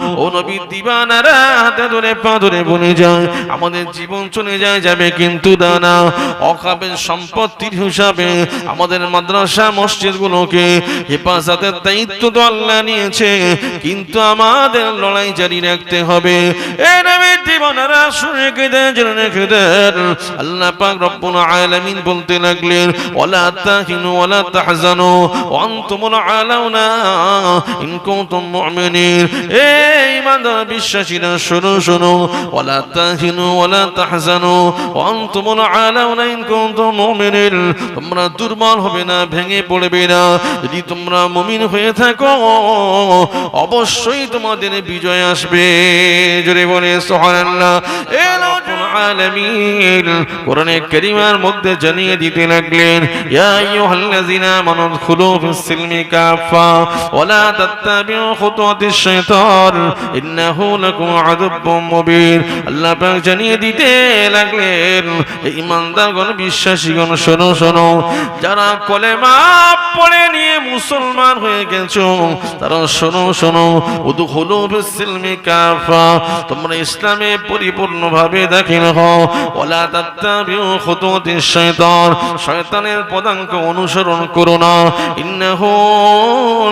ও নবী, দিবানারা হাতে ধরে পা ধরে বলে যায়। আমাদের জীবন চলে যায়, যাবে কিন্তু দানা। অকাবের সম্পত্তির হিসাবে আমাদের মাদ্রাসা, মসজিদগুলোকে হেফাজতের দায়িত্ব তো আল্লাহ নিয়েছে। কিন্তু আমাদের লড়াই জারি রাখতে হবে। এ নবী, দিবানারা শুনে কেঁদে, জেনে কেঁদেন আল্লাহ পাক বলতে লাগলেন, ওয়ালা তাহিনু ওয়ালা তাহজানু, ওয়া আলাউনা এ তোমরা দুর্বল হবে না, ভেঙে পড়বে না। যদি তোমরা হয়ে থাকো, অবশ্যই তোমাদের বিজয় আসবে। জোরে বলে মধ্যে জানিয়ে দিতে লাগলেন, ইয়া আইয়ুহাল্লাযিনা আমানু খুলু ফিস সিলমি ইন্নাহু লাকুম আদুব্বুম মুবিন। আল্লাহ পাক জানিয়ে দিতে লাগলেন বিশ্বাসীগণ, শোনো শোনো। যারা কলেমা পড়ে নিয়ে মুসলমান হয়ে গেছো, তারা শোনো শোনো। উদখুলু কাফা, তোমরা ইসলামে পরিপূর্ণভাবে দাখিল হও। ওয়ালা তাত্তাবিউ শাইতান শয়তানের পদাঙ্ক অনুসরণ করো না। ইন্নাহু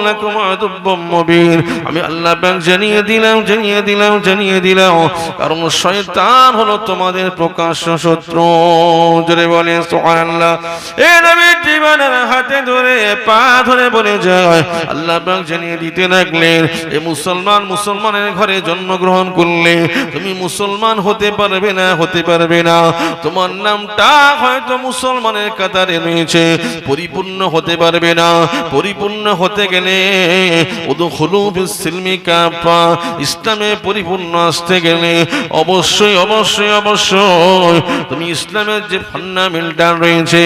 লাকুম আদুব্বুম মুবিন। আমি আল্লাহ পাক জানিয়ে দিলাম, জানিয়ে দিলাম জানিয়ে দিলাম। কারণ শয়তান হলো তোমাদের প্রকাশ্য শত্রু। জোরে বলে, সুবহানাল্লাহ। এ নবী জীবনের হাতে ধরে, পা ধরে বলে যায়, আল্লাহ পাক জানিয়ে দিতে লাগলেন, এ মুসলমান মুসলমানের ঘরে জন্মগ্রহণ করলে তুমি মুসলমান হতে পারবে না, হতে পারবে না। তোমার নামটা হয়তো মুসলমানের কাতারে রয়েছে, পরিপূর্ণ হতে পারবে না। পরিপূর্ণ হতে গেলে, উদখুলু ফিস সিলমি কাফা ইসলামে পরিপূর্ণ আসতে গেলে অবশ্যই অবশ্যই অবশ্যই তুমি ইসলামের যে ফান্ডামেন্টাল রয়েছে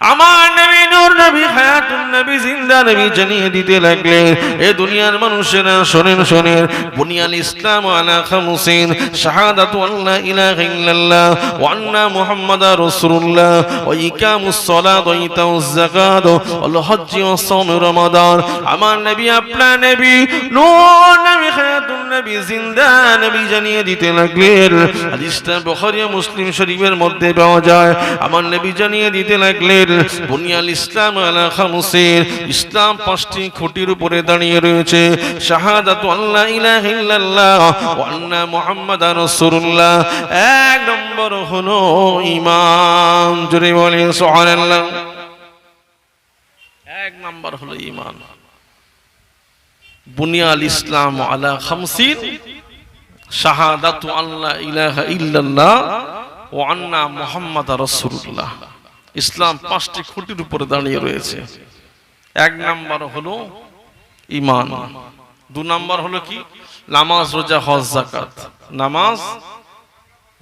আমার নবী নূর, নবী হায়াতুন নবী, জিন্দা নবী জানিয়ে দিতে লাগলেন এ দুনিয়ার মানুষেরা শোনেন শোনেন, বুনিয়াল ইসলাম আলা খামসিন, শাহাদাতু আল্লা ইলাহা ইল্লাল্লাহ, ওয়া আন্না মুহাম্মাদার রাসূলুল্লাহ, ওয়া ইকামুস সালাত, ওয়া ইতাউজ যাকাত, ওয়াল হজ্জ ওয়া সাওম রমাদান। আমার নবী, আপনার নবী, নূর, নবী হায়াতুন নবী জিন্দা নবী জানিয়ে দিতে লাগলেন। হাদিসটা বুখারী মুসলিম শরীফের মধ্যে পাওয়া যায়। আমার নবী জানিয়ে দিতে লাগলেন, বুনিয়াল ইসলাম আলা খামসিন ইসলাম পাঁচটি খুঁটির উপরে দাঁড়িয়ে রয়েছে। শাহাদাতু আল্লাহ ইলাহা ইল্লাল্লাহ ওয়া আন্না রাসূলুল্লাহ। এক নম্বর হলো ঈমান। জোরে বলে সুবহানাল্লাহ। এক নম্বর হলো ঈমান। বুনিয়াল ইসলাম আলা খামসিন, শাহাদাতু আল্লাহ ইলাহা ইল্লাল্লাহ ও আন্না মুহাম্মাদ রাসূলুল্লাহ। ইসলাম পাঁচটি খুঁটির উপরে দাঁড়িয়ে রয়েছে। এক নাম্বার হলো ঈমান। দু নাম্বার হলো কি? নামাজ, রোজা, হজ, যাকাত। নামাজ,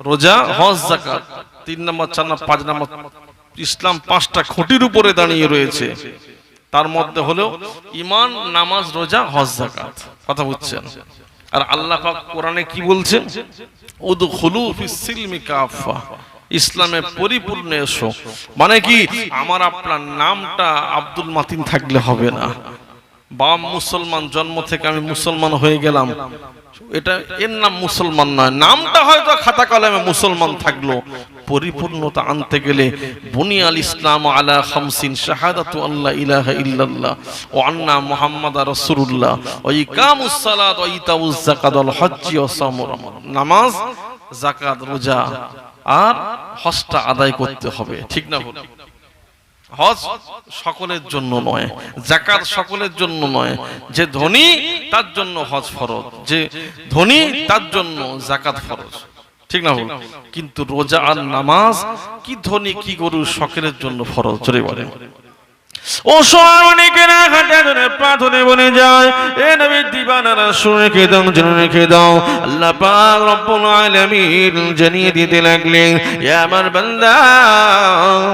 রোজা, হজ, যাকাত। তিন নম্বর, চার নাম্বার, পাঁচ নাম্বার। ইসলাম পাঁচটা খুঁটির উপরে দাঁড়িয়ে রয়েছে। তার মধ্যে হলো ইমান নামাজ, রোজা, হজ জাকাত কথা বুঝছেন? আর আল্লাহ পাক কোরআনে কি বলছেন? উদখুলু ফিস সিলমি কাফা ইসলামে পরিপূর্ণ এসো। মানে কি? আমার আপনার নামটা আব্দুল মাতিন থাকলে হবে না। বাবা মুসলমান জন্ম থেকে আমি মুসলমান হয়ে গেলাম। এটা এর নাম মুসলমান নয়। নামটা হয়তো খাতা কলমে মুসলমান থাকল। পরিপূর্ণতা আনতে গেলে বুনিয়াল ইসলাম আলা খামসিন শাহাদাতু আল্লাহ ইলাহা ইল্লাল্লাহ ও আন্না মুহাম্মাদ রাসূলুল্লাহ ও ইকামুস সালাত ও ইতাউজ যাকাত ওয়াল হজ্জ ও সাওম নামাজ, যাকাত, রোজা আর হজটা আদায় করতে হবে। ঠিক না হজ সকলের জন্য নয় জাকাত সকলের জন্য নয়। যে ধনী, তার জন্য হজ ফরজ। যে ধনী, তার জন্য জাকাত ফরজ। ঠিক না কিন্তু রোজা আর নামাজ, কি ধনী, কি গরু সকলের জন্য ফরজ? চলে বলে ও ধরে যায়। এ শুনে দাও জানিয়ে দিতে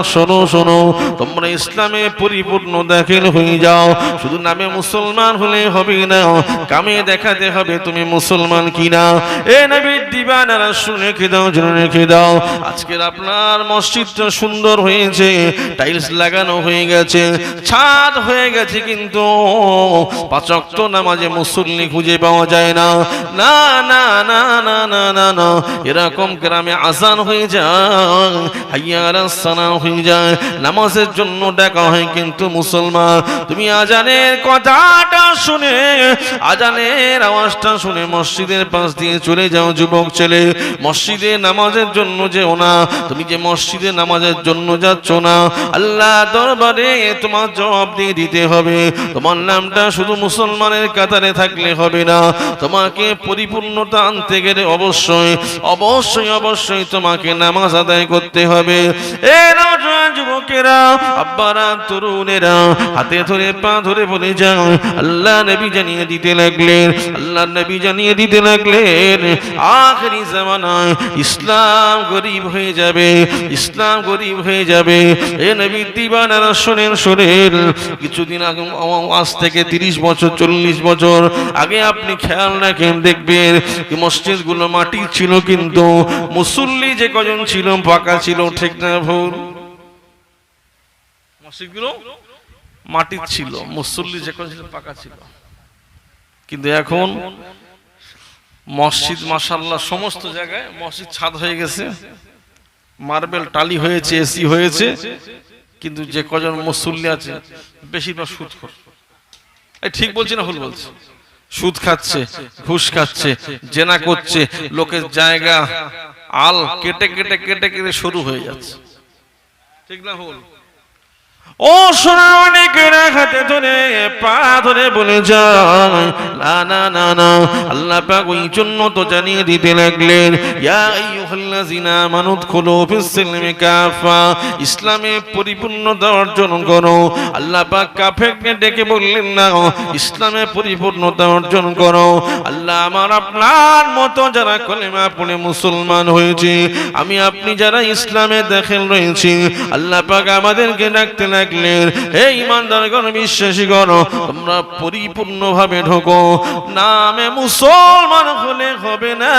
শোনো শোনো, তোমরা ইসলামে পরিপূর্ণ দাখিল হয়ে যাও। শুধু নামে মুসলমান হলে হবে না, কামে দেখাতে হবে তুমি মুসলমান কিনা। এ নবী দিবানারা শুনে রেখে দাও, জেনে রেখে দাও। আজকের আপনার মসজিদটা সুন্দর হয়েছে, টাইলস লাগানো হয়ে গেছে। ছাদ হয়ে গেছে কিন্তু পাচক্ত নামাজে মুসল্লি খুঁজে পাওয়া যায় না। না না না না না না না। এরকম গ্রামে আজান হয়ে যায়, হাইয়া আলাস হয়ে যায়। নামাজের জন্য ডাকা হয় কিন্তু মুসলমান। তুমি আজানের কথাটা শুনে, আজানের আওয়াজটা শুনে মসজিদের পাশ দিয়ে চলে যাও যুবক ছেলে। মসজিদে নামাজের জন্য যেও না। তুমি যে মসজিদে নামাজের জন্য যাচ্ছ না, আল্লাহ দরবারে তোমার জবাব দিয়ে দিতে হবে। তোমার নামটা শুধু মুসলমানের কাতারে থাকলে হবে না। তোমাকে পরিপূর্ণতা আনতে গেলে অবশ্যই অবশ্যই অবশ্যই তোমাকে নামাজ আদায় করতে হবে। আখরি ইসলাম গরিব হয়ে যাবে, ইসলাম গরিব হয়ে যাবে। এ নবী দিবানারা শোনেন কিছুদিন আগে আজ থেকে তিরিশ বছর, চল্লিশ বছর, আগে আপনি খেয়াল রাখেন, দেখবেন মসজিদগুলো মাটি ছিল কিন্তু মুসল্লি যে কজন ছিল পাকা ছিল, ঠিক না মসজিদগুলো মাটির ছিল, মুসল্লি যে কজন ছিল পাকা ছিল। কিন্তু এখন মসজিদ মাসাল্লাহ সমস্ত জায়গায় মসজিদ ছাদ হয়ে গেছে, মার্বেল টালি হয়েছে, এসি হয়েছে কিন্তু যে কজন মুসল্লি আছে, বেশিরভাগ সুদ খোর এই ঠিক বলছি না ভুল বলছি? সুদ খাচ্ছে, ঘুষ খাচ্ছে, জেনা করছে, লোকের জায়গা আল কেটে কেটে কেটে কেটে শুরু হয়ে যাচ্ছে। ঠিক না ভুল? ও সোনা অনেকেরা হাতে ধরে, পা ধরে বলে আল্লাহ পরিপূর্ণতা অর্জন করো। আল্লাহ ডেকে বললেন, না, ইসলামে পরিপূর্ণতা অর্জন করো। আল্লাহ আমার আপনার মতো যারা কলেমা পড়ে মুসলমান হয়েছে, আমি আপনি যারা ইসলামে দেখেন রয়েছি, আল্লাহ পাক আমাদেরকে ডাকতে লাগলেন এই ইমানদারগণ বিশ্বাসী করো তোমরা পরিপূর্ণভাবে ঢোকো। নামে মুসলমান হলে হবে না।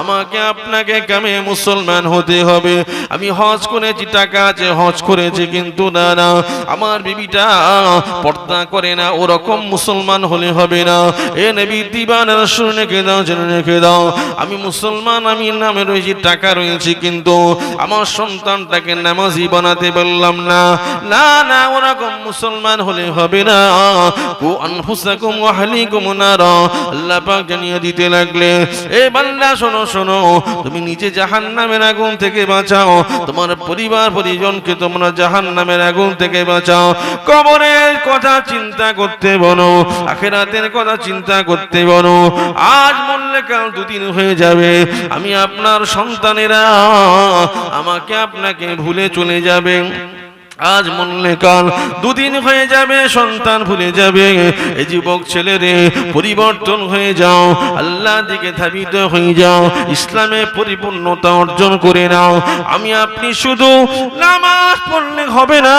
আমাকে, আপনাকে কামে মুসলমান হতে হবে। আমি হজ করেছি, টাকা আছে, হজ করেছি, কিন্তু না না। আমার বিবিটা পর্দা করে না, ওরকম মুসলমান হলে হবে না। এ নবী দিবানার রেখে দাও, জেনে রেখে দাও। আমি মুসলমান, আমি নামে রয়েছি, টাকা রয়েছে, কিন্তু আমার সন্তানটাকে নামাজি বানাতে পারলাম না। না না, ওরকম মুসলমান হলে হবে না। কু আনফুসাকুম ওয়া আহলিকুম নার। আল্লাহ পাক জানিয়ে দিতে লাগলে, এ বান্দা, শোনো শোনো, তুমি নিজে জাহান্নামের আগুন থেকে বাঁচাও। তোমার পরিবার পরিজনকে তোমরা জাহান্নামের আগুন থেকে বাঁচাও। কবরের কথা চিন্তা করতে বলো, আখেরাতের কথা চিন্তা করতে বলো। আজ মরলে কাল দুদিন হয়ে যাবে, আমি আপনার সন্তানেরা, আমাকে আপনাকে ভুলে চলে যাবে আজ মরলে কাল দুদিন হয়ে যাবে, সন্তান ভুলে যাবে। এই যুবক ছেলেরে, পরিবর্তন হয়ে যাও আল্লাহ দিকে ধাবিত হয়ে যাও, ইসলামে পরিপূর্ণতা অর্জন করে নাও। আমি, আপনি শুধু নামাজ পড়লে হবে না,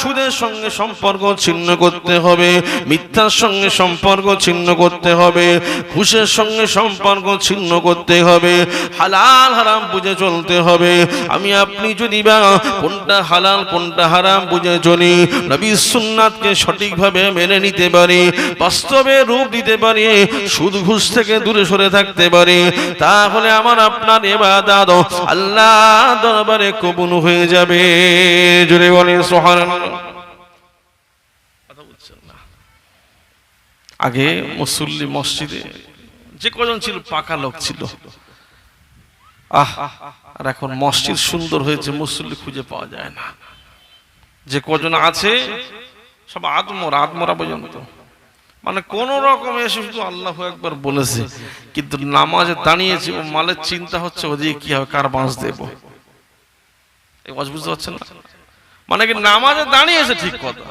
সুদের সঙ্গে সম্পর্ক ছিন্ন করতে হবে, মিথ্যার সঙ্গে সম্পর্ক ছিন্ন করতে হবে, ঘুষের সঙ্গে সম্পর্ক ছিন্ন করতে হবে, হালাল হারাম বুঝে চলতে হবে। আমি, আপনি যদি বা কোনটা হালাল, কোনটা হারাম বুঝে চলি। নবী সুন্নাতকে সঠিকভাবে মেনে নিতে পারি, বাস্তবে রূপ দিতে পারি, সুদ ঘুষ থেকে দূরে সরে থাকতে পারি। তাহলে আমার আপনার এবাদাত আল্লাহ দরবারে কবুল হয়ে যাবে। জোরে বলে সুবহানাল্লাহ। কথা বলছেন না। আগে মুসল্লি মসজিদে যে কজন ছিল, পাকা লোক ছিল। আহ, আর এখন মসজিদ সুন্দর হয়েছে, মুসল্লি খুঁজে পাওয়া যায় না। যে কজন আছে, সব আদমরা আদমরা পর্যন্ত। মানে কোন রকম এসে শুধু আল্লাহ একবার বলেছে, কিন্তু নামাজে দাঁড়িয়েছে ও মালের চিন্তা হচ্ছে, ওদিকে কি হবে, কার বাঁশ দেবো? এই বুঝতে পারছেন না? মানে কি নামাজে দাঁড়িয়েছে ঠিক কথা,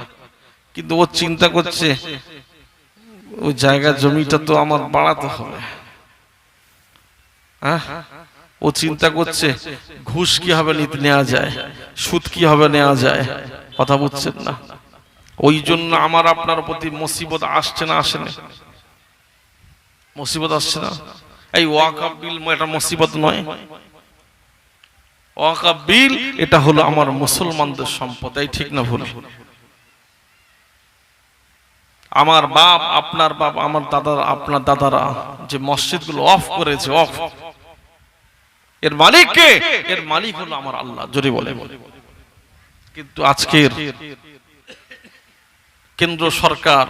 কিন্তু ও চিন্তা করছে, ওই জায়গা জমিটা তো আমার বাড়াতে হবে। হ্যাঁ? ও চিন্তা করছে, ঘুষ কি হবে নিতে নেওয়া যায়, সুদ কি হবে নেওয়া যায়? কথা বুঝছেন না? ওই জন্য আমার আপনার প্রতি মুসিবত আসছে না আসে না। মুসিবত আসছে না? এই ওয়াকাব বিল এটা মুসিবত নয়। ওয়াকাব বিল, এটা হলো আমার মুসলমানদের সম্পদ। এই ঠিক না ভুল? আমার বাপ, আপনার বাপ, আমার দাদারা, আপনার দাদারা যে মসজিদগুলো অফ করেছে অফ এর মালিক কে? এর মালিক হলো আমার আল্লাহ জোরে বলে কিন্তু আজকের কেন্দ্র সরকার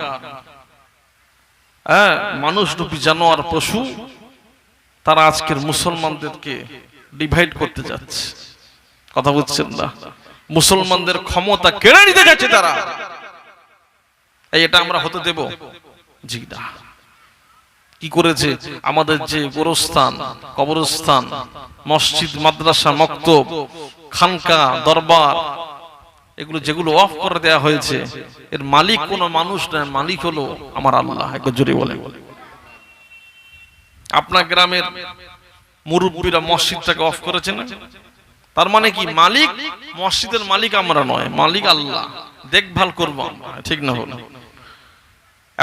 হ্যাঁ মানুষ রূপী জানোয়ার পশু তারা আজকের মুসলমানদেরকে ডিভাইড করতে যাচ্ছে। কথা বুঝছেন না? মুসলমানদের ক্ষমতা কেড়ে নিতে যাচ্ছে তারা। এই এটা আমরা হতে দেব? জি না। কি করেছে? আমাদের যে গোরস্থান, কবরস্থান, মসজিদ, মাদ্রাসা, মক্তব, খানকা, দরবার, এগুলো যেগুলো অফ করে দেয়া হয়েছে, এর মালিক কোনো মানুষ নয়, মালিক হলো আমার আল্লাহ। জোরে বলে আপনার গ্রামের মুরব্বীরা মসজিদটাকে অফ করেছে না? তার মানে কি, মালিক মসজিদের মালিক আমরা নয়, মালিক আল্লাহ। দেখভাল করব ঠিক না হলো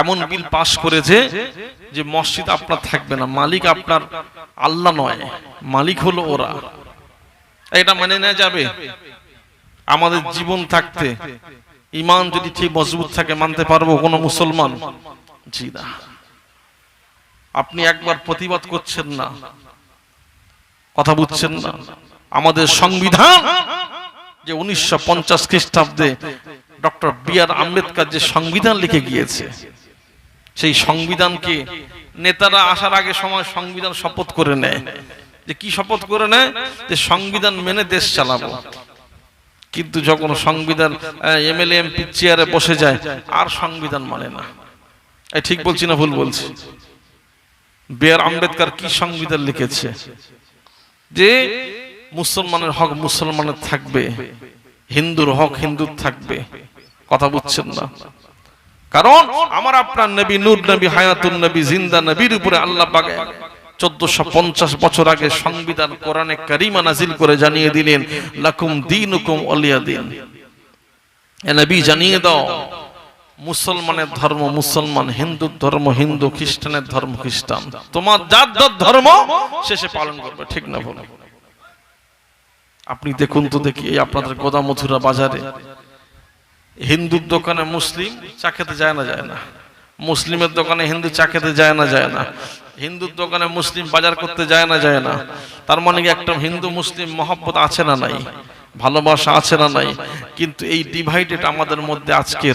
এমন বিল পাস করেছে যে মসজিদ আপনার থাকবে না, মালিক আপনার আল্লাহ নয়, মালিক হলো ওরা। এটা মেনে নেওয়া যাবে? আমাদের জীবন থাকতে, ইমান যদি ঠিক মজবুত থাকে, মানতে পারব কোন মুসলমান? জি না। আপনি একবার প্রতিবাদ করছেন না, কথা বুঝছেন না। আমাদের সংবিধান যে উনিশশো পঞ্চাশ খ্রিস্টাব্দে ডক্টর বি আর আম্বেদকর যে সংবিধান লিখে গিয়েছে সেই সংবিধানকে নেতারা আসার আগে সময় সংবিধান শপথ করে নেয়। যে কি শপথ করে নেয়? যে সংবিধান মেনে দেশ চালাবো। কিন্তু যখন সংবিধান এমএলএ, এমপি চেয়ারে বসে যায়, আর সংবিধান মানে না। এই ঠিক বলছি না ভুল বলছি? বি আর আম্বেদকর কি সংবিধান লিখেছে? যে মুসলমানের হক মুসলমানের থাকবে, হিন্দুর হক হিন্দুর থাকবে। কথা বুঝছেন না? কারণ আমার আপনার নবী নূর নবী, হায়াতুন নবী, জিন্দা নবীর উপরে আল্লাহ পাক চোদ্দশো পঞ্চাশ বছর আগে সংবিধান কারিমা নাজিল করে জানিয়ে দিলেন অলিয়া দিন। জানিয়ে দাও, মুসলমানের ধর্ম মুসলমান ধর্ম হিন্দু, খ্রিস্টানের ধর্ম তোমার যার যার ধর্ম শেষে পালন করবে, ঠিক না আপনি দেখুন তো দেখি আপনাদের গোদামথুরা বাজারে হিন্দুর দোকানে মুসলিম চা খেতে যায় না যায় না। মুসলিমের দোকানে হিন্দু চা খেতে যায় না যায় না। হিন্দুর দোকানে মুসলিম বাজার করতে যায় না যায় না। তার মানে কি একটা হিন্দু মুসলিম মহব্বত আছে না নাই? ভালোবাসা আছে না নাই? কিন্তু এই ডিভাইডেড আমাদের মধ্যে আজকের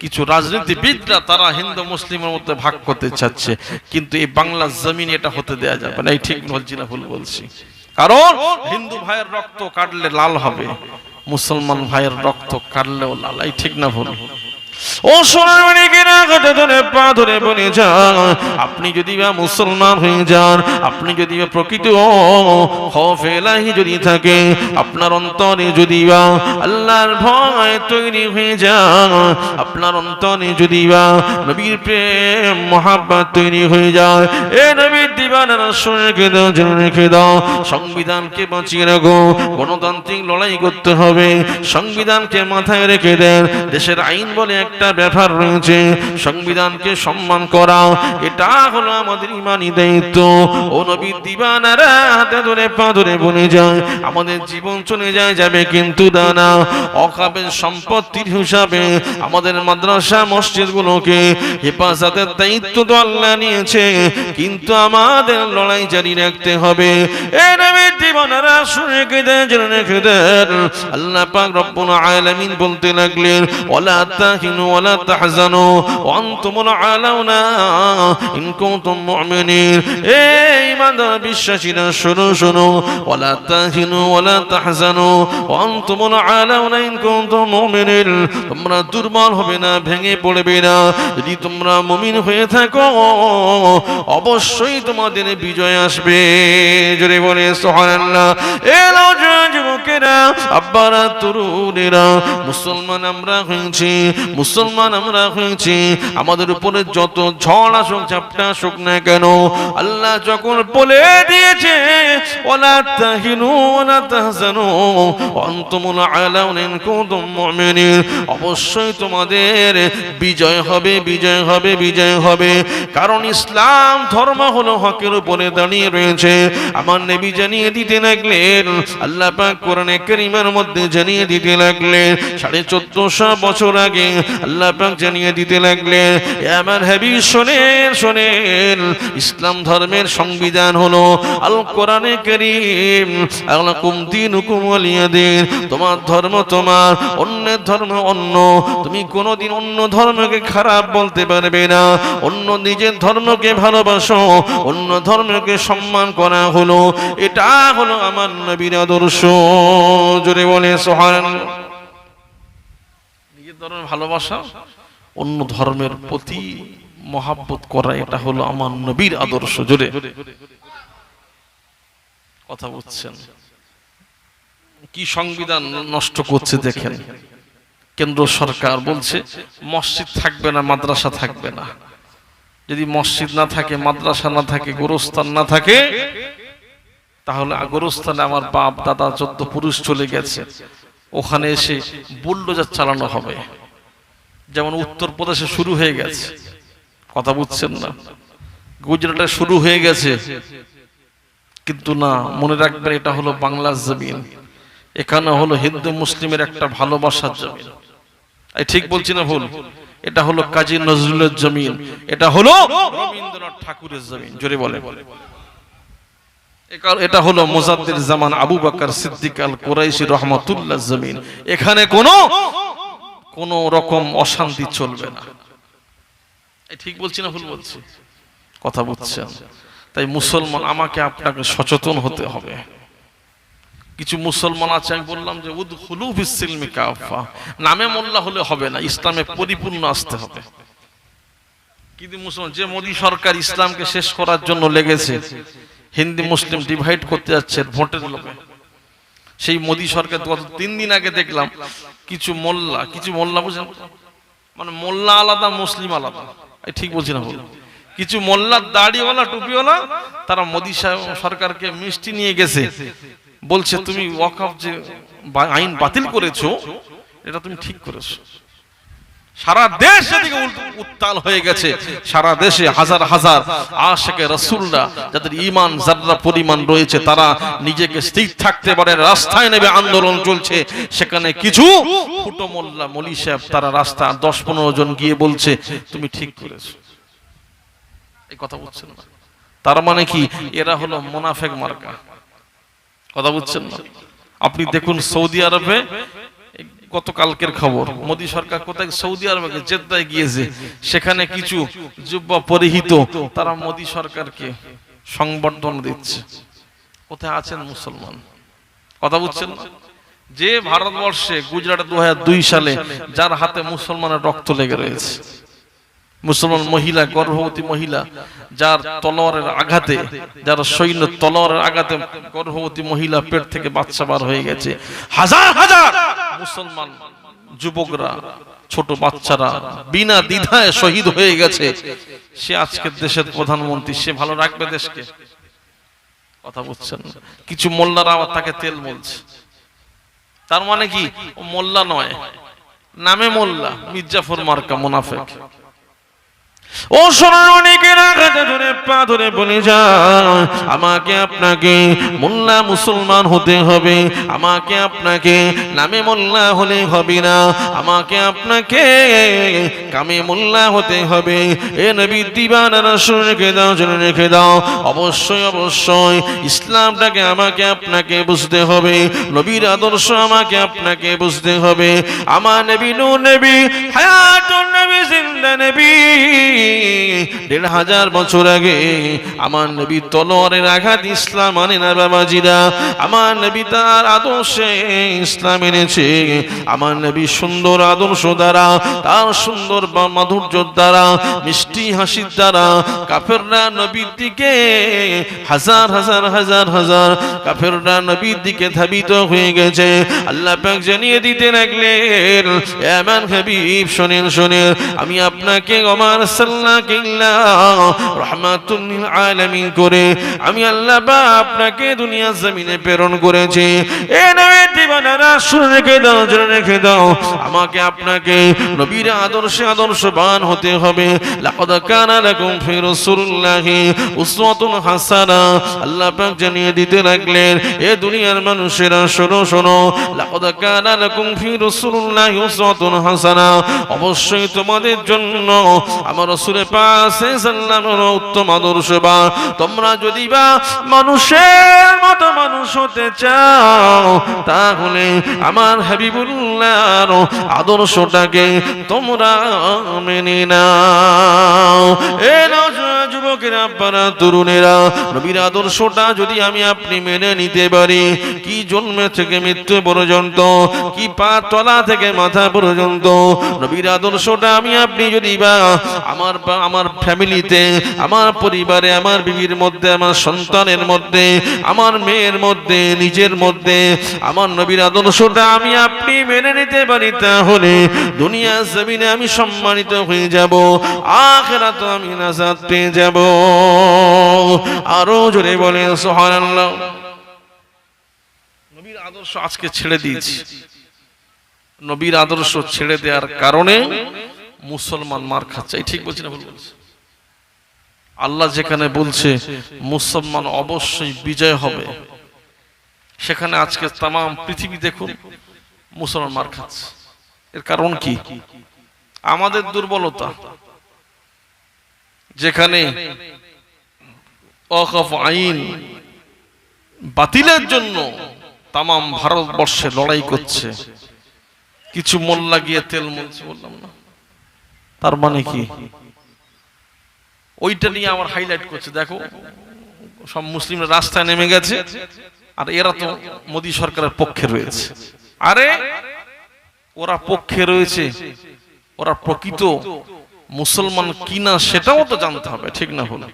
কিছু রাজনীতিবিদরা তারা হিন্দু মুসলিমের মধ্যে ভাগ করতে চাচ্ছে। কিন্তু এই বাংলা জমিন এটা হতে দেয়া যাবে না। এই ঠিক বলছি না ভুল বলছি। কারণ হিন্দু ভাইয়ের রক্ত কাটলে লাল হবে। মুসলমান ভাইয়ের রক্ত কাটলেও লালাই ঠিক না ভুল? ও ধরে বলে যান আপনি যদি মুসলমান হয়ে যান, আপনি যদি প্রকৃত যদি থাকে, আপনার অন্তরে যদি বা আল্লাহর ভয় তৈরি হয়ে যান আপনার অন্তরে যদি বা নবীর প্রেম, মহাব্বত তৈরি হয়ে যায় এ নবীর দিবানারা শুনে দাও জেনে রেখে দাও, সংবিধানকে বাঁচিয়ে রাখো, গণতান্ত্রিক লড়াই করতে হবে, সংবিধানকে মাথায় রেখে দেন, দেশের আইন বলে একটা ব্যাপার রয়েছে। সংবিধানকে সম্মান করা, এটা হলো আমাদের ইমানি দায়িত্ব। ও নবী দিবানারা হাতে ধরে, পা ধরে বলে যায়, আমাদের জীবন চলে যায়, যাবে কিন্তু দানা। অকাবের সম্পত্তির হিসাবে আমাদের মাদ্রাসা মসজিদ গুলোকে হেফাজতের দায়িত্ব তো আল্লাহ নিয়েছে, কিন্তু আমাদের লড়াই জারি রাখতে হবে। আল্লাহ পাক রব্বুল আলামিন বলতে লাগলেন, ওয়ালা তাহিনু ওয়ালা তাহজানু ওয়ান্তুমুল আলাউনা ইন কুনতুম মুমিনিন। এ ঈমানদার, বিশ্বাসীরা, শুনো শুনো, ওয়ালা তাহিনু ওয়ালা তাহজানু ওয়ান্তুমুল আলাউনা ইন কুনতুম মুমিনিন। তোমরা দুর্বল হবে না, ভেঙে পড়বে না। যদি তোমরা মুমিন হয়ে থাকো, অবশ্যই তোমাদের বিজয় আসবে। জোরে বলে, সুবহানাল্লাহ। এলো যুবকেরা, আব্বারা, তরুণেরা, মুসলমান আমরা হয়েছি মুসলমান আমরা হয়েছি, আমাদের উপরে যত ঝড় আসুক, ঝাপটা আসুক না কেন, আল্লাহ যখন বলে দিয়েছে তাহিনু অবশ্যই তোমাদের বিজয় হবে বিজয় হবে বিজয় হবে। কারণ ইসলাম ধর্ম হলো হকের উপরে দাঁড়িয়ে রয়েছে। আমার নবী জানিয়ে দিতে লাগলেন, আল্লাহ পাক কোরআনে কারীমের মধ্যে জানিয়ে দিতে লাগলেন, সাড়ে চোদ্দশো বছর আগে আল্লাহ পাক জানিয়ে দিতে লাগলেন আমার হাবিব, শোনেন শোনেন, ইসলাম ধর্মের সংবিধান হলো আল কোরআনে করিম, আলাকুম দিনুকুম ওয়ালিয়াদিন তোমার ধর্ম তোমার, অন্যের ধর্ম অন্য, তুমি কোনোদিন অন্য ধর্মকে খারাপ বলতে পারবে না, অন্য নিজের ধর্মকে ভালোবাসো, অন্য ধর্মকে সম্মান করা হলো, এটা হলো আমার নবীর আদর্শ। জোরে বলে সোহান ধর্মের ভালোবাসা, অন্য ধর্মের প্রতি মহাব্বত করা, এটা হলো আমার নবীর আদর্শ জোরে। কথা বলছেন। কি সংবিধান নষ্ট করছে দেখেন। কেন্দ্র সরকার বলছে, মসজিদ থাকবে না, মাদ্রাসা থাকবে না। যদি মসজিদ না থাকে, মাদ্রাসা না থাকে, গোরস্থান না থাকে, তাহলে গোরস্থানে আমার বাপ, দাদা, চোদ্দ পুরুষ চলে গেছে। ওখানে এসে বুলডোজার চালানো হবে। যেমন উত্তর প্রদেশে শুরু হয়ে গেছে। কথা বুঝছেন না। গুজরাটে শুরু হয়ে গেছে। কিন্তু না, মনে রাখবেন এটা হলো বাংলার জমিন। এখানে হলো হিন্দু মুসলিমের একটা ভালোবাসার জমিন। ঠিক বলছি না ভুল? এটা হলো কাজী নজরুলের জমিন। এটা হলো রবীন্দ্রনাথ ঠাকুরের জমিন। জোরে বলে একা- এটা হলো মোজাদ্দির জামান আবু বাকর সিদ্দিক আল কোরাইশি রহমাতুল্লাহ জমিন। এখানে কোনো, কোন রকম অশান্তি চলবে না। ঠিক বলছি না ভুল বলছি? কথা বুঝছেন? তাই মুসলমান, আমাকে আপনাকে সচেতন হতে হবে। কিছু মুসলমান আছে, আমি বললাম যে উদ হুলু বিসিলমি কাফা নামে মোল্লা হলে হবে না, ইসলামে পরিপূর্ণ আসতে হবে। কিন্তু মুসলমান? যে মোদী সরকার ইসলামকে শেষ করার জন্য লেগেছে হিন্দি মুসলিম ডিভাইড করতে যাচ্ছে ভোটের লোকে। সেই মোদী সরকার গত তিন দিন আগে দেখলাম, কিছু মোল্লা কিছু মোল্লা বুঝেন মানে মোল্লা আলাদা, মুসলিম আলাদা। ঠিক বলছি না কিছু মোল্লার দাড়িওয়ালা, টুপিওয়ালা, তারা মোদী সরকারকে মিষ্টি নিয়ে গেছে। বলছে, তুমি ওয়াকফ যে আইন বাতিল করেছ, এটা তুমি ঠিক করেছ। সারা দেশ এদিকে উত্তাল হয়ে গেছে। সারা দেশে হাজার হাজার আশেকে রসুলরা যাদের ইমান যারা পরিমাণ রয়েছে, তারা নিজেকে স্থির থাকতে পারে, রাস্তায় নেবে আন্দোলন চলছে। সেখানে কিছু ফুটো মোল্লা মলি সাহেব, তারা রাস্তা দশ পনেরো জন গিয়ে বলছে, তুমি ঠিক করেছ। এই কথা বুঝছেন না। তার মানে কি? এরা হলো মোনাফেক মার্কা। কথা বুঝছেন না? আপনি দেখুন সৌদি আরবে গতকালকের খবর, মোদি সরকার কোথায়? সৌদি আরবে, জেদ্দায় গিয়েছে। সেখানে কিছু যুব পরিহিত, তারা মোদি সরকারকে সংবর্ধন দিচ্ছে। কোথায় আছেন মুসলমান? কথা বুঝছেন যে ভারতবর্ষে গুজরাটে দু হাজার দুই সালে যার হাতে মুসলমানের রক্ত লেগে রয়েছে মুসলমান মহিলা, গর্ভবতী মহিলা, যার তলোয়ারের আঘাতে, যার সৈন্য তলোয়ারের আঘাতে গর্ভবতী মহিলা পেট থেকে বাচ্চা বার হয়ে গেছে। হাজার হাজার মুসলমান যুবকরা, ছোট বাচ্চারা বিনা দ্বিধায় শহীদ হয়ে গেছে। সে আজকের দেশের প্রধানমন্ত্রী, সে ভালো রাখবে দেশকে? কথা বুঝছেন কিছু মোল্লারা আবার তাকে তেল বলছে। তার মানে কি? মোল্লা নয়, নামে মোল্লা, মির্জাফর মার্কা, মুনাফেক। ও সোনার অনেকের ধরে, পা ধরে বলে যায় আমাকে আপনাকে মোল্লা মুসলমান হতে হবে, আমাকে আপনাকে নামে মোল্লা হলে হবে না, আমাকে আপনাকে কামে মোল্লা হতে হবে। এ নবী রেখে দাও রেখে দাও। অবশ্যই অবশ্যই ইসলামটাকে আমাকে আপনাকে বুঝতে হবে, নবীর আদর্শ আমাকে আপনাকে বুঝতে হবে। আমার নবী নু নবী নবী, জিন্দা দেড় হাজার বছর আগে আমার নবী তলোয়ারের আঘাত ইসলাম আনে না বাবাজিরা। আমার নবী তার আদর্শে ইসলাম এনেছে। আমার নবী সুন্দর আদর্শ দ্বারা, তার সুন্দর মাধুর্য দ্বারা, মিষ্টি হাসির দ্বারা কাফেররা নবীর দিকে হাজার হাজার হাজার হাজার কাফেররা নবীর দিকে ধাবিত হয়ে গেছে। আল্লাহ পাক জানিয়ে দিতে লাগলেন এমন হাবিব, শোনেন শোনেন, আমি আপনাকে আমার আলামিন করে, আমি আল্লাহ বা আপনাকে দুনিয়া জমিনে প্রেরণ করেছি। এ নবী দিবানারা দাও রেখে দাও। আমাকে আপনাকে নবীর আদর্শে আদর্শবান হতে হবে। লাকাদ কানা লাকুম ফি উসওয়াতুন হাসানা। আল্লাহ পাক জানিয়ে দিতে লাগলেন, এ দুনিয়ার মানুষেরা, শোনো শোনো। লাকাদ কানা লাকুম ফি উসওয়াতুন হাসানা। অবশ্যই তোমাদের জন্য আমার রাসূলের পাশে সাল্লামের উত্তম আদর্শ বা। তোমরা যদি বা মানুষের মতো মানুষ হতে চাও, তাহলে আমার হাবিবুল্লাহর আদর্শটাকে তোমরা মেনে নাও। এ আপনারা, তরুণেরা, নবীর আদর্শটা যদি আমি আপনি মেনে নিতে পারি, কি জন্মে থেকে মৃত্যু পর্যন্ত, কি পা তলা থেকে মাথা পর্যন্ত, নবীর আদর্শটা আমি আপনি যদি বা আমার বা- আমার ফ্যামিলিতে, আমার পরিবারে, আমার বিবির মধ্যে, আমার সন্তানের মধ্যে, আমার মেয়ের মধ্যে, নিজের মধ্যে, আমার নবীর আদর্শটা আমি আপনি মেনে নিতে পারি, তাহলে দুনিয়া জমিনে আমি সম্মানিত হয়ে যাব আখেরা তো আমি নাজাদ পেয়ে যাব। আরও জোরে বলে সুবহানাল্লাহ। নবীর আদর্শ আজকে ছেড়ে দিয়েছি। নবীর আদর্শ ছেড়ে দেওয়ার কারণে মুসলমান মার খাচ্ছে। এই ঠিক বলছি না ভুল বলছি? আল্লাহ যেখানে বলছে, মুসলমান অবশ্যই বিজয় হবে। সেখানে আজকে তাম পৃথিবী দেখুন, মুসলমান মার খাচ্ছে। এর কারণ কি? আমাদের দুর্বলতা। যেখানে অকফ আইন বাতিলের জন্য তাম ভারতবর্ষে লড়াই করছে। কিছু মন লাগিয়ে তেল মলছে, বললাম না। তার মানে কি? ওইটা নিয়ে আমার হাইলাইট করছে, দেখো। সব মুসলিমরা রাস্তায় নেমে গেছে, আর এরা তো মোদী সরকারের পক্ষে রয়েছে। আরে, ওরা পক্ষে রয়েছে, ওরা প্রকৃত মুসলমান কিনা সেটাও তো জানতে হবে, ঠিক না হলো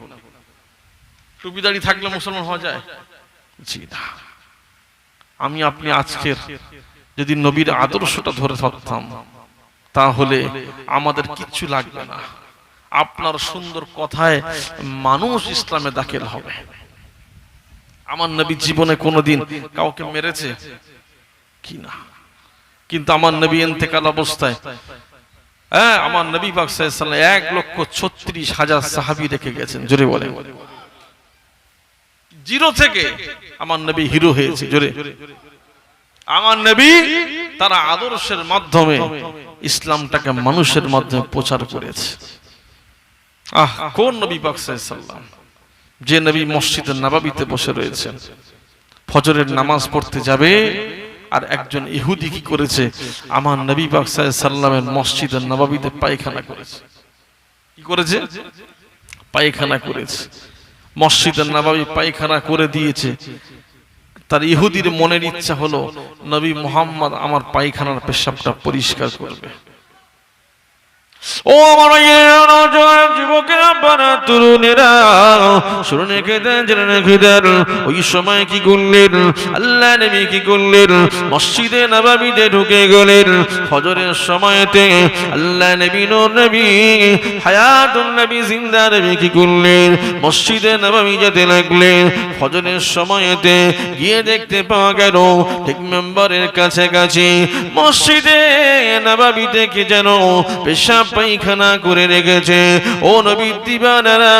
টুপিদারি থাকলে মুসলমান হওয়া যায়? জি না। আমি আপনি আজকের যদি নবীর আদর্শটা ধরে থাকতাম তাহলে আমাদের কিচ্ছু লাগবে না। আপনার সুন্দর কথায় মানুষ ইসলামে দাখিল হবে। আমার নবী জীবনে কোনোদিন কাউকে মেরেছে? কি না? কিন্তু আমার নবী এন্তেকাল অবস্থায় হ্যাঁ আমার নবী ওয়াসাল্লাম এক লক্ষ ছত্রিশ হাজার সাহাবী রেখে গেছেন, জোরে বলে জিরো থেকে আমার নবী হিরো হয়েছে, জোরে। আমার নবী তারা আদর্শের মাধ্যমে ইসলামটাকে মানুষের মাধ্যমে প্রচার করেছে। আহ, কোন নবী পাক সাল্লাম যে নবী মসজিদের নাবাবিতে বসে রয়েছেন। ফজরের নামাজ পড়তে যাবে আর একজন ইহুদি কি করেছে? আমার নবী সাল্লামের মসজিদের নবাবিতে পায়খানা করেছে। কি করেছে? পায়খানা করেছে। মসজিদের নবাবী পায়খানা করে দিয়েছে। তার ইহুদির মনের ইচ্ছা হলো নবী মোহাম্মদ আমার পায়খানার পেশাবটা পরিষ্কার করবে। ও আমার তরুণেরা। শুনে জেনে ওই সময় কি করলেন? আল্লাহ কি করলেন? মসজিদে নবাবিতে ঢুকে গেলেন। ফজরের সময়তে আল্লাহ নবী নবী জিন্দা কি করলেন? মসজিদে নবাবি যেতে লাগলেন। ফজরের সময়তে গিয়ে দেখতে পাওয়া গেল, ঠিক মেম্বারের কাছাকাছি মসজিদে নবাবি থেকে যেন পেশাব পায়খানা করে রেখেছে। ও নবী দিবানারা,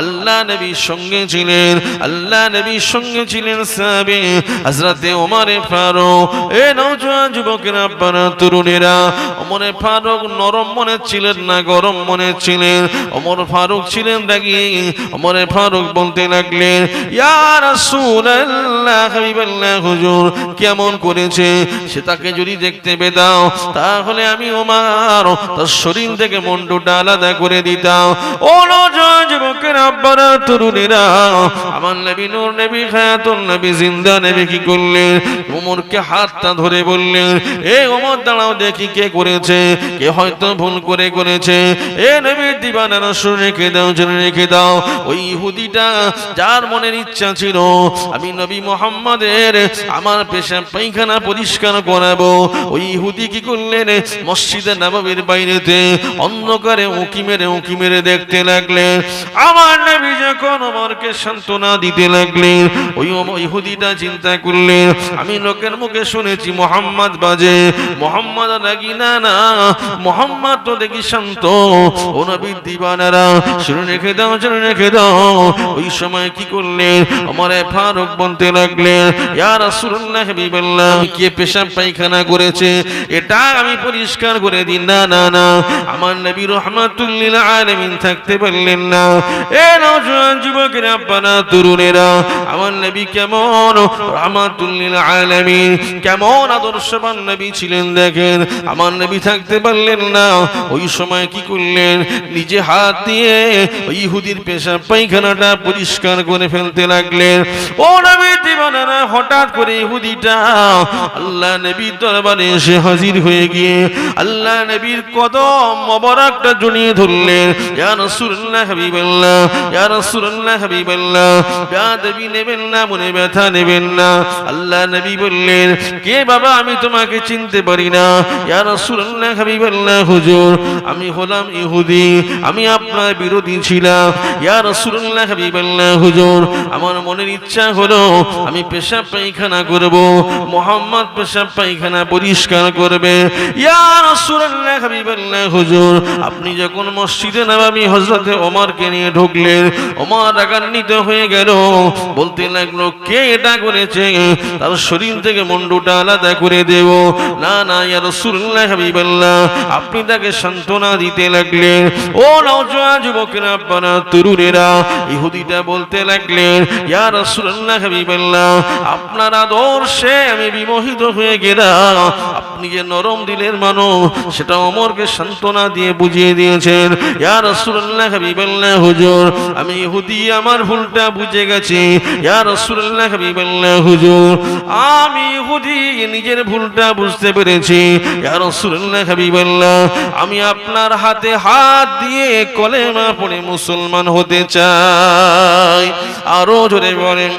আল্লাহ নবীর সঙ্গে ছিলেন, আল্লাহ নবীর সঙ্গে ছিলেন সাহাবী হযরতে ওমরে ফারুক। এ নওজোয়ান যুবকেরা আপনারা তরুণেরা, ওমরে ফারুক নরম মনে ছিলেন না গরম মনে ছিলেন? ওমর ফারুক ছিলেন রাগী, ওমরে ফারুক বলতে লাগলেন, ইয়া রাসূলুল্লাহ, হাবিবাল্লাহ, হুজুর, কেমন করেছে? সে তাকে যদি দেখতে পেতাম, তাহলে আমি ওমার, তার শরীর থেকে মন্ডুটা আলাদা করে দিতাম। আমার নবী জিন্দা কি হাতটা ধরে এ কে দাও রেখে দাও। ওই যার মনের ইচ্ছা ছিল, আমি নবী মোহাম্মদের আমার পেশা পায়খানা পরিষ্কার করাবো। ওই ইহুদি কি করলেন? মসজিদে নববীর বাইরে যেতে অন্ধকারে উঁকি মেরে উঁকি মেরে দেখতে লাগলেন আমার নবী যখন ওমরকে সান্ত্বনা দিতে লাগলেন ওই ইহুদিটা চিন্তা করলেন আমি লোকের মুখে শুনেছি মোহাম্মদ বাজে, মোহাম্মদ নাকি না না, মোহাম্মদ তো দেখি শান্ত, ও নবীর দিবানারা, শুনে রেখে দাও, শুনে রেখে দাও, ওই সময় কি করলেন আমার ফারুক বলতে লাগলেন ইয়া রাসূলুল্লাহ হাবিবাল্লাহ, কে পেশাব পায়খানা করেছে, এটা আমি পরিষ্কার করে দিন না না না আমার নবী রহমাতুল্লিল আলামিন থাকতে পারলেন না। এ নওজোয়ান যুবকেরা আব্বানা তরুণেরা, আমার নবী কেমন? রহমাতুল্লিল আলামিন কেমন আদর্শবান নবী ছিলেন দেখেন। আমার নবী থাকতে পারলেন না। ওই সময় কি করলেন? নিজে হাত দিয়ে ওই ইহুদির পেশা পায়খানাটা পরিষ্কার করে ফেলতে লাগলেন। ও নবী দিবানারা, হঠাৎ করে ইহুদিটা আল্লাহ নবীর দরবারে এসে হাজির হয়ে গিয়ে, আল্লাহ নবীর কদম জড়িয়ে ধরলেন। ইয়া রাসূলুল্লাহ হাবিবাল্লাহ, ইয়া রাসূলুল্লাহ হাবিবাল্লাহ নেবেন না, মনে ব্যথা নেবেন না। আল্লাহ নবী বললেন, কে বাবা, আমি তোমাকে চিনতে পারি না। ইয়া রাসূলুল্লাহ হাবিবাল্লাহ, হুজুর, আমি হলাম ইহুদি, আমি আপনার বিরোধী ছিলাম। ইয়া রাসূলুল্লাহ হাবিবাল্লাহ, হুজুর, আমার মনের ইচ্ছা হলো, আমি পেশাব পায়খানা করব, মোহাম্মদ পেশাব পায়খানা পরিষ্কার করবে। ইয়া রাসূলুল্লাহ হাবিবাল্লাহ হুজুর? আপনি যখন মসজিদে নববী হযরতে ওমরকে নিয়ে ঢুকলেন, ওমর রাগান্বিত হয়ে গেল। বলতে লাগল, কে এটা করেছে? তার শরীর থেকে মুন্ডুটা আলাদা করে দেব। না না, ইয়া রাসূলুল্লাহ, হাবিবাল্লাহ। আপনি তাকে সান্ত্বনা দিতে লাগলেন। ও নওজোয়ান যুবকেরা আব্বানা তরুণেরা। ইহুদিটা বলতে লাগলেন, ইয়া রাসূলুল্লাহ, হাবিবাল্লাহ, আপনার আদর্শে আমি বিমোহিত হয়ে গেলাম। আপনি যে নরম দিলের মানুষ, সেটা অমরকে সান্ত্বনা দিয়ে বুঝিয়ে দিয়েছেন। ইয়া রাসূলুল্লাহ হাবিবাল্লাহ, হুজুর, আমি ইহুদি, আমার ভুলটা বুঝে গেছি। ইয়া রাসূলুল্লাহ হাবিবাল্লাহ, হুজুর, আমি ইহুদি, নিজের ভুলটা বুঝতে পেরেছি। ইয়া রাসূলুল্লাহ হাবিবাল্লাহ, আমি আপনার হাতে হাত দিয়ে কলেমা পড়ে মুসলমান হতে চাই। আরও জোরে বলেন।